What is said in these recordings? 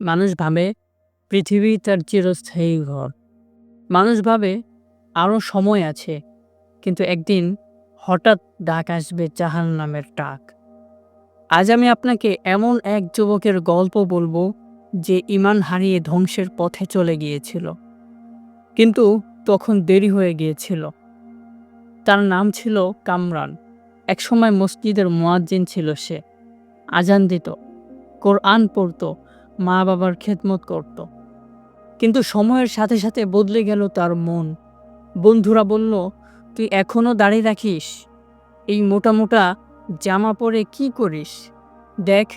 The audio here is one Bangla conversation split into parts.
মানুষ ভাবে পৃথিবী তার চিরস্থায়ী ঘর। মানুষ ভাবে আরও সময় আছে, কিন্তু একদিন হঠাৎ ডাক আসবে জাহান নামের ডাক। আজ আমি আপনাকে এমন এক যুবকের গল্প বলব যে ইমান হারিয়ে ধ্বংসের পথে চলে গিয়েছিল, কিন্তু তখন দেরি হয়ে গিয়েছিল। তার নাম ছিল কামরান। একসময় মসজিদের মোয়াজ্জিন ছিল সে। আজান দিত, কোরআন পড়ত মা বাবার খেদমত করত। কিন্তু সময়ের সাথে সাথে বদলে গেল তার মন। বন্ধুরা বলল, তুই এখনও দাঁড়িয়ে রাখিস? এই মোটা মোটা জামা পরে কি করিস? দেখ,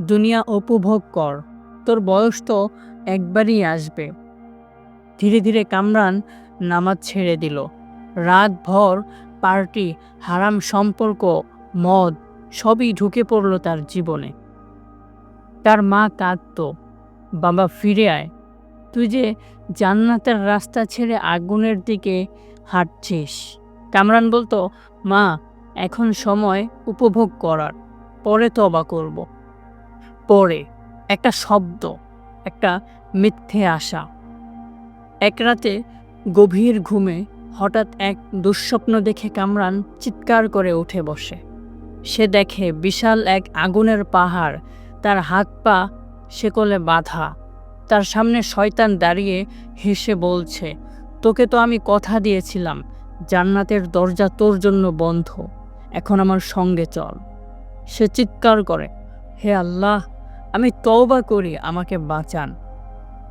দুনিয়া উপভোগ কর। তোর বয়স তো একবারই আসবে। ধীরে ধীরে কামরান নামাজ ছেড়ে দিল। রাতভর পার্টি, হারাম সম্পর্ক, মদ সবই ঢুকে পড়ল তার জীবনে। তার মা কাঁদত। বাবা ফিরে আয়। তুই যে জান্নাতের রাস্তা ছেড়ে আগুনের দিকে হাঁটছিস। কামরান বলতো, মা, এখন সময় উপভোগ করার। পরে তবা করব। পরে একটা শব্দ, একটা মিথ্যে আশা। এক রাতে গভীর ঘুমে হঠাৎ এক দুঃস্বপ্ন দেখে কামরান চিৎকার করে উঠে বসে। সে দেখে বিশাল এক আগুনের পাহাড় তার হাত পা শেকলে বাঁধা। তার সামনে শয়তান দাঁড়িয়ে হেসে বলছে, তোকে তো আমি কথা দিয়েছিলাম, জান্নাতের দরজা তোর জন্য বন্ধ, এখন আমার সঙ্গে চল। সে চিৎকার করে, হে আল্লাহ, আমি তওবা করি, আমাকে বাঁচান।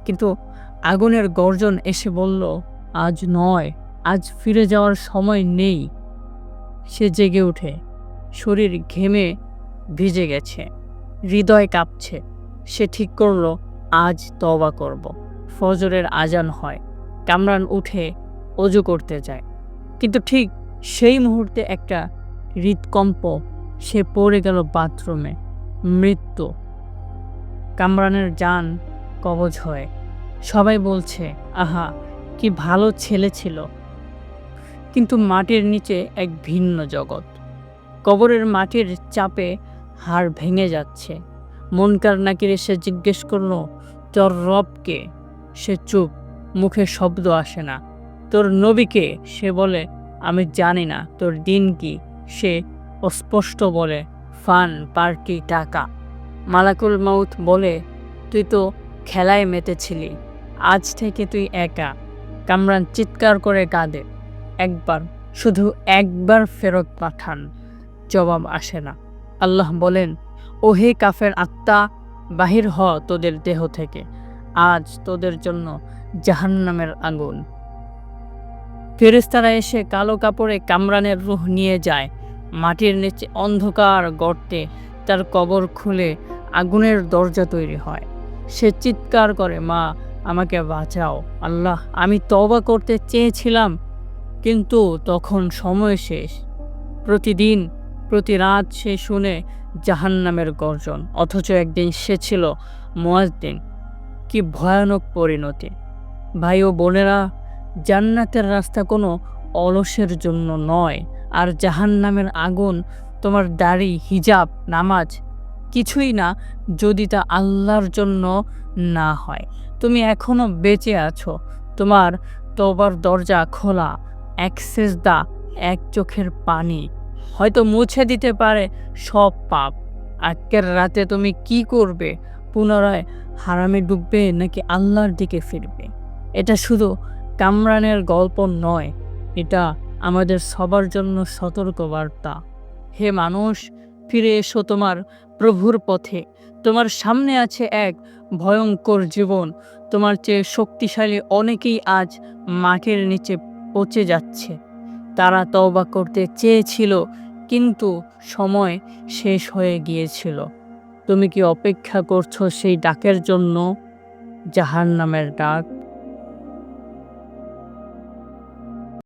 কিন্তু আগুনের গর্জন এসে বলল, আজ নয়, আজ ফিরে যাওয়ার সময় নেই। সে জেগে ওঠে শরীর ঘেমে ভিজে গেছে। হৃদয় কাঁপছে। সে ঠিক করল, আজ তওবা করব। ফজরের আজান হয়। কামরান উঠে অজু করতে যায়। কিন্তু ঠিক সেই মুহূর্তে একটা হৃদকম্প সে পড়ে গেল বাথরুমে। মৃত্যু। কামরানের যান কবজ হয়। সবাই বলছে, আহা, কি ভালো ছেলে ছিল। কিন্তু মাটির নিচে এক ভিন্ন জগৎ। কবরের মাটির চাপে হাড় ভেঙে যাচ্ছে। মনকার নাকির এসে জিজ্ঞেস করল, তোর রবকে সে চুপ, মুখে শব্দ আসে না। তোর নবীকে সে বলে, আমি জানি না, তোর দিন কি? সে অস্পষ্ট বলে, ফান, পার্টি, টাকা। মালাকুল মাউথ বলে, তুই তো খেলায় মেতেছিলি, আজ থেকে তুই একা। কামরান চিৎকার করে কাঁদে, একবার, শুধু একবার ফেরত পাঠান। জবাব আসে না। আল্লাহ বলেন, ওহে কাফের আত্মা, বাহির হ তোদের দেহ থেকে, আজ তোদের জন্য জাহান্নামের আগুন। ফেরেস্তারা এসে কালো কাপড়ে কামরানের রুহ নিয়ে যায়। মাটির নিচে অন্ধকার গর্তে তার কবর খুলে আগুনের দরজা তৈরি হয়। সে চিৎকার করে, মা, আমাকে বাঁচাও। আল্লাহ, আমি তবা করতে চেয়েছিলাম, কিন্তু তখন সময় শেষ। প্রতিদিন প্রতি রাত সে শুনে জাহান্নামের গর্জন, অথচ একদিন সে ছিল মোয়াজদিন কি ভয়ানক পরিণতি। ভাই ও বোনেরা, জান্নাতের রাস্তা কোনো অলসের জন্য নয়, আর জাহান্নামের আগুন, তোমার দাড়ি, হিজাব, নামাজ কিছুই না যদি তা আল্লাহর জন্য না হয়। তুমি এখনও বেঁচে আছো, তোমার তোবার দরজা খোলা, এক সেজদা, এক চোখের পানি। হয়তো মুছে দিতে পারে সব পাপ। আজকের রাতে তুমি কি করবে? পুনরায় হারামে ডুববে নাকি আল্লাহর দিকে ফিরবে? এটা শুধু কামরানের গল্প নয়, এটা আমাদের সবার জন্য সতর্ক বার্তা হে মানুষ, ফিরে এসো তোমার প্রভুর পথে। তোমার সামনে আছে এক ভয়ঙ্কর জীবন। তোমার চেয়ে শক্তিশালী অনেকেই আজ মাটির নিচে পচে যাচ্ছে। তারা তওবা করতে চেয়েছিল, কিন্তু সময় শেষ হয়ে গিয়েছিল। তুমি কি অপেক্ষা করছ সেই ডাকের জন্য? জাহান নামের ডাক।